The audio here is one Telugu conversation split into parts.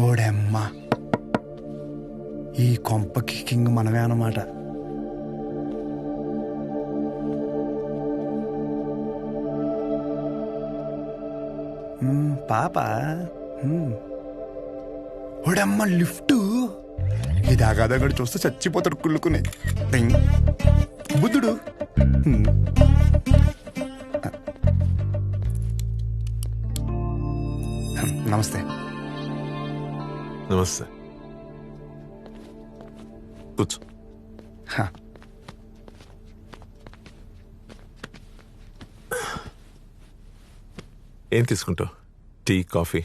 ఓడమ్మా. ఈ కొంపకి కింగ్ మనమే అన్నమాట. పాప. ఓడమ్మ లిఫ్ట్. ఇది ఆగాదగడు చూస్తే చచ్చిపోతాడు కుళ్ళుకుని. బుద్ధుడు. నమస్తే. నమస్తే కూర్చో హ. ఏం తీసుకుంటావు tea coffee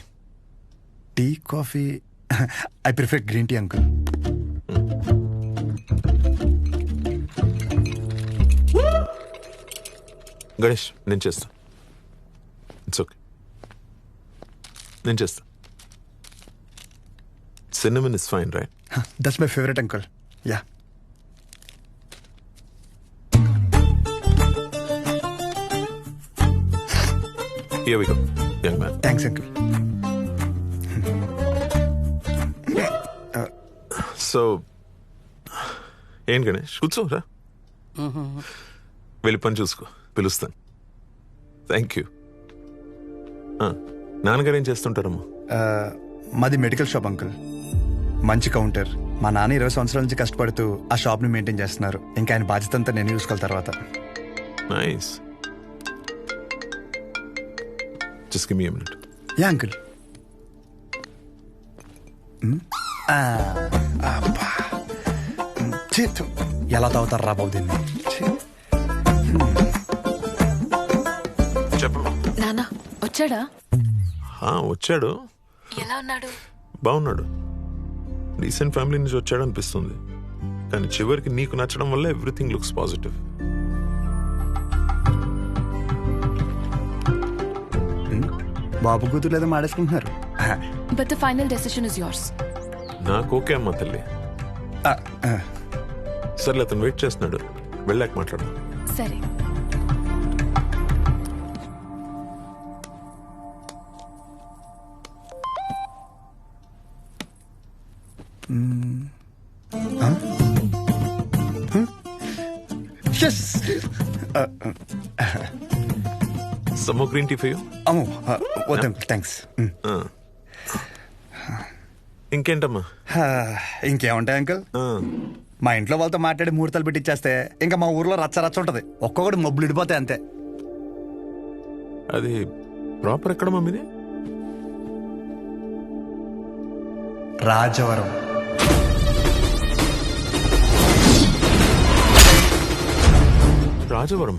tea coffee I prefer green tea uncle Ganesh నేను చేస్తా. ఇట్స్ ఓకే నేను చేస్తా. Cinnamon is fine right that's my favourite uncle yeah here we go young man thanks uncle so ఏం గణేష్? కూర్చోరా వెళ్ళి పని చూసుకో. పిలుస్తాను. థ్యాంక్ యూ నాన్నగారు ఏం చేస్తుంటారమ్మా? మాది మెడికల్ షాప్ అంకుల్. మంచి కౌంటర్. మా నాన్న ఇరవై సంవత్సరాల నుంచి కష్టపడుతూ ఆ షాప్ని మెయింటైన్ చేస్తున్నారు. ఇంకా ఆయన బాధ్యత అంతా నేను చూసుకోవాలి తర్వాత. Nice just give me a minute yeah uncle. చేతు ఎలా తాగుతారు రా బాబు దీన్ని? ఛీ. చెప్పమ్మా నానా వచ్చాడా? వచ్చాడు. ఎలా ఉన్నాడు? బాగున్నాడు. రీసెంట్ ఫ్యామిలీ నుంచి వచ్చాడు అనిపిస్తుంది. కానీ చివరికి నీకు నచ్చడం వల్ల ఎవ్రీథింగ్ లుక్స్ పాజిటివ్. బాబు కూతురు ఏదో మాడేసుకుంటున్నారు? But the final decision is yours నాకు ఓకే అమ్మా తల్లి. సర్లే అతను వెయిట్ చేస్తున్నాడు. వెళ్ళాక మాట్లాడు సరే. ఆ, సమ్మో గ్రీన్ టీ ఫర్ అమ్మో ఆ, వద్దు థ్యాంక్స్. ఇంకేంటమ్మా? ఇంకేముంటాయి అంకుల్? మా ఇంట్లో వాళ్ళతో మాట్లాడి ముహూర్తాలు పెట్టిచ్చేస్తే ఇంకా మా ఊర్లో రచ్చ రచ్చ ఉంటది. ఒక్కొక్కటి మబ్బులు ఇడిపోతాయి అంతే. అది ప్రాపర్ ఎక్కడ మమ్మీది రాజవరం. రాజవరం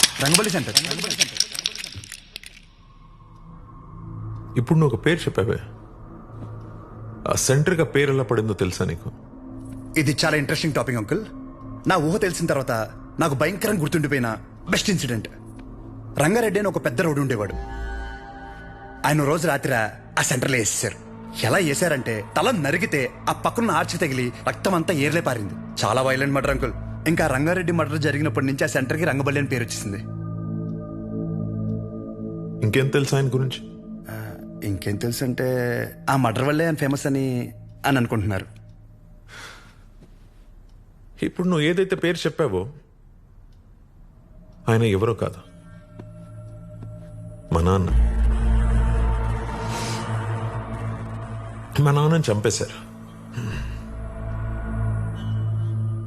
రంగబలి సెంటర్. ఇప్పుడు నువ్వు ఒక పేరు చెప్పావే. ఆ సెంటర్గా పేరు ఎలా పడిందో తెలుసా నీకు? ఇది చాలా ఇంట్రెస్టింగ్ టాపిక్ అంకుల్ నా ఊహ తెలిసిన తర్వాత నాకు భయంకరంగా గుర్తుండిపోయిన బెస్ట్ ఇన్సిడెంట్ రంగారెడ్డి అని ఒక పెద్ద రోడ్డు ఉండేవాడు. ఆయన రోజు రాత్రి ఆ సెంటర్లో వేసేశారు. ఎలా వేసారంటే తల నరిగితే ఆ పక్కన ఆర్చి తగిలి రక్తం అంతా ఏర్లే పారింది. చాలా వైలెంట్ మర్డర్ అంకుల్ ఇంకా రంగారెడ్డి మర్డర్ జరిగినప్పటి నుంచి ఆ సెంటర్కి రంగబల్లి అని పేరు వచ్చేసింది. ఇంకేం తెలుసా ఆయన గురించి? ఇంకేం తెలుసు అంటే ఆ మర్డర్ వల్లే ఆయన ఫేమస్ అని అని అనుకుంటున్నారు. ఇప్పుడు నువ్వు ఏదైతే పేరు చెప్పావో ఆయన ఎవరో కాదు. మా నాన్న. మా నాన్నని చంపేశారు.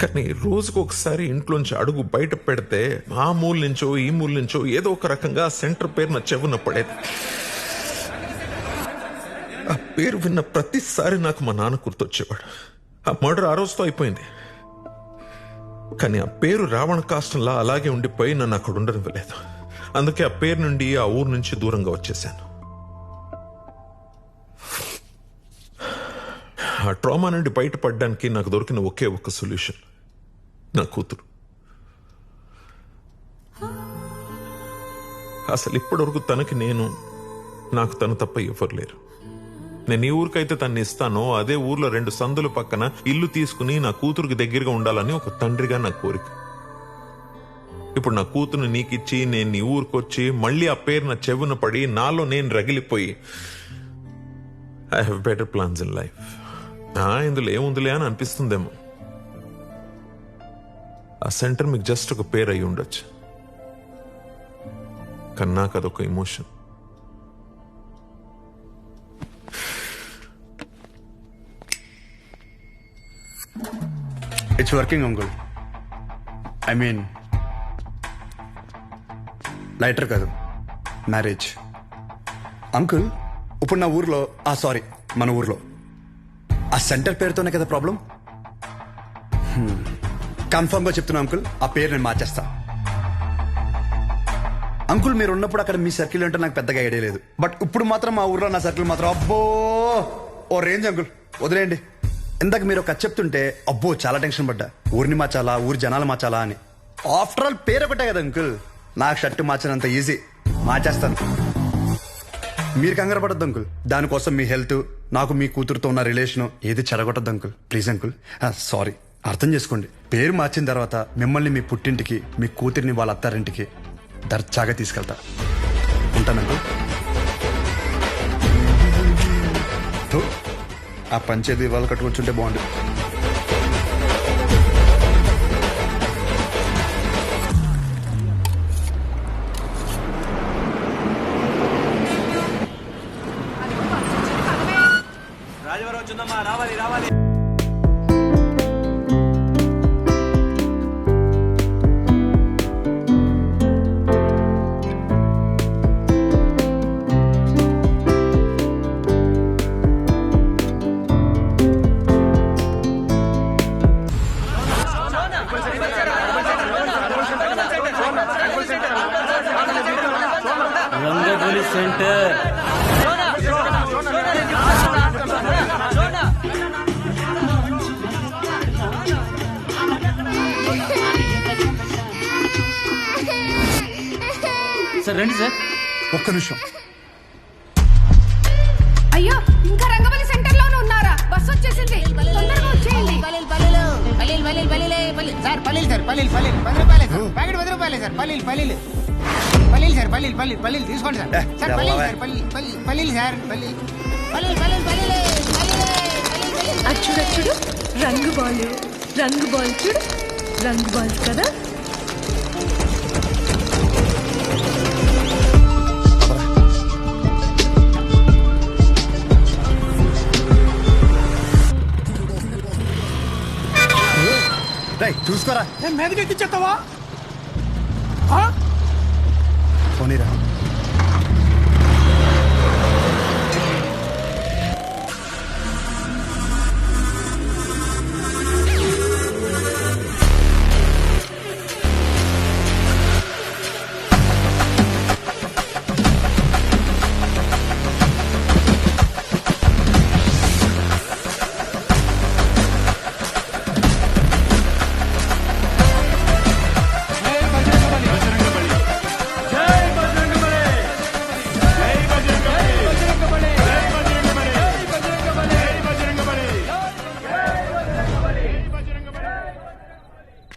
కానీ రోజుకు ఒకసారి ఇంట్లోంచి అడుగు బయట పెడితే ఆ మూల నుంచో ఈ మూల నుంచో ఏదో ఒక రకంగా సెంటర్ పేరు నా చెవున పడేది. ఆ పేరు విన్న ప్రతిసారి నాకు మా నాన్న గుర్తొచ్చేవాడు. ఆ మర్డర్ ఆ రోజుతో అయిపోయింది. కానీ ఆ పేరు రావణ కాష్టంలా అలాగే ఉండిపోయి నన్ను అక్కడ ఉండనివ్వలేదు. అందుకే ఆ పేరు నుండి ఆ ఊరు నుంచి దూరంగా వచ్చేసాను. ఆ ట్రామా నుండి బయటపడడానికి నాకు దొరికిన ఒకే ఒక సొల్యూషన్. నా కూతురు. అసలు ఇప్పటివరకు తనకి నేను నాకు తను తప్ప ఎవరు లేరు. నేను ఈ ఊరికైతే తన్ని ఇస్తానో అదే ఊర్లో రెండు సందుల పక్కన ఇల్లు తీసుకుని నా కూతురుకి దగ్గరగా ఉండాలని ఒక తండ్రిగా నా కోరిక. ఇప్పుడు నా కూతురు నీకిచ్చి నేను నీ ఊరికొచ్చి మళ్ళీ ఆ పేరు నా చెవున పడి నాలో నేను రగిలిపోయి I have better plans in life ఇందులో ఏముందిలే అని అనిపిస్తుందేమో. ఆ సెంటర్ మీకు జస్ట్ ఒక పేరు అయి ఉండొచ్చు. కానీ నాకు అదొక emotion it's working uncle I mean lighter కాదు. మ్యారేజ్ అంకుల్ ఇప్పుడు నా ఊర్లో ఆ సారీ మన ఊర్లో. ఆ సెంటర్ పేరుతోనే కదా ప్రాబ్లం? కన్ఫర్మ్గా చెప్తున్నా అంకుల్. ఆ పేరు నేను మార్చేస్తా. అంకుల్ మీరు ఉన్నప్పుడు అక్కడ మీ సర్కిల్ అంటే నాకు పెద్దగా ఐడియా లేదు. బట్ ఇప్పుడు మాత్రం మా ఊర్లో నా సర్కిల్ మాత్రం అబ్బో! ఓ రేంజ్ అంకుల్. వదిలేయండి. ఇందాక మీరు ఒక చెప్తుంటే అబ్బో చాలా టెన్షన్ పడ్డా. ఊరిని మార్చాలా ఊరి జనాలు మార్చాలా అని. ఆఫ్టర్ ఆల్ పేరు ఒకటే కదా అంకుల్. నాకు షర్ట్ మార్చినంత ఈజీ. మార్చేస్తాను. మీరు కంగారు పడద్దు అంకుల్. దానికోసం మీ హెల్త్ నాకు మీ కూతురుతో ఉన్న రిలేషన్ ఏది చెడగొట్టద్దు అంకుల్. Please uncle. సారీ. అర్థం చేసుకోండి. పేరు మార్చిన తర్వాత మిమ్మల్ని మీ పుట్టింటికి మీ కూతురిని వాళ్ళ అత్తారింటికి దర్జాగా తీసుకెళ్తా. ఉంటాను ఆ పంచేది వాళ్ళు కట్టుకొచ్చుంటే బాగుండు. సార్ రండి సార్. ఒక్క నిమిషం. అయ్యో ఇంకా రంగవల్లి సెంటర్లోనే ఉన్నారా? బస్ వచ్చేసింది. తొందరగా వచ్చేయండి. సార్ పల్లీలు సార్ పల్లీలు పల్లీలు పది రూపాయలే సార్. ప్యాకెట్ పది రూపాయలే సార్. పల్లీలు పల్లీలు. పల్లీలు సార్ పల్లీలు పల్లీలు పల్లీలు. తీసుకోండి సార్. సార్ పల్లీలు? సార్ పల్లీలు పల్లీలు పల్లీలు సార్ పల్లీలు పల్లీలు పల్లీలు పల్లీలే పల్లీలే పల్లీలు పల్లీలు. అచ్చుడు అచ్చుడు. రంగు బాల్ రంగు బాల్ చూడు. రంగు బాల్ కదా? చూసుకోరా. మీదకి ఎక్కించేస్తావా పోనీరా.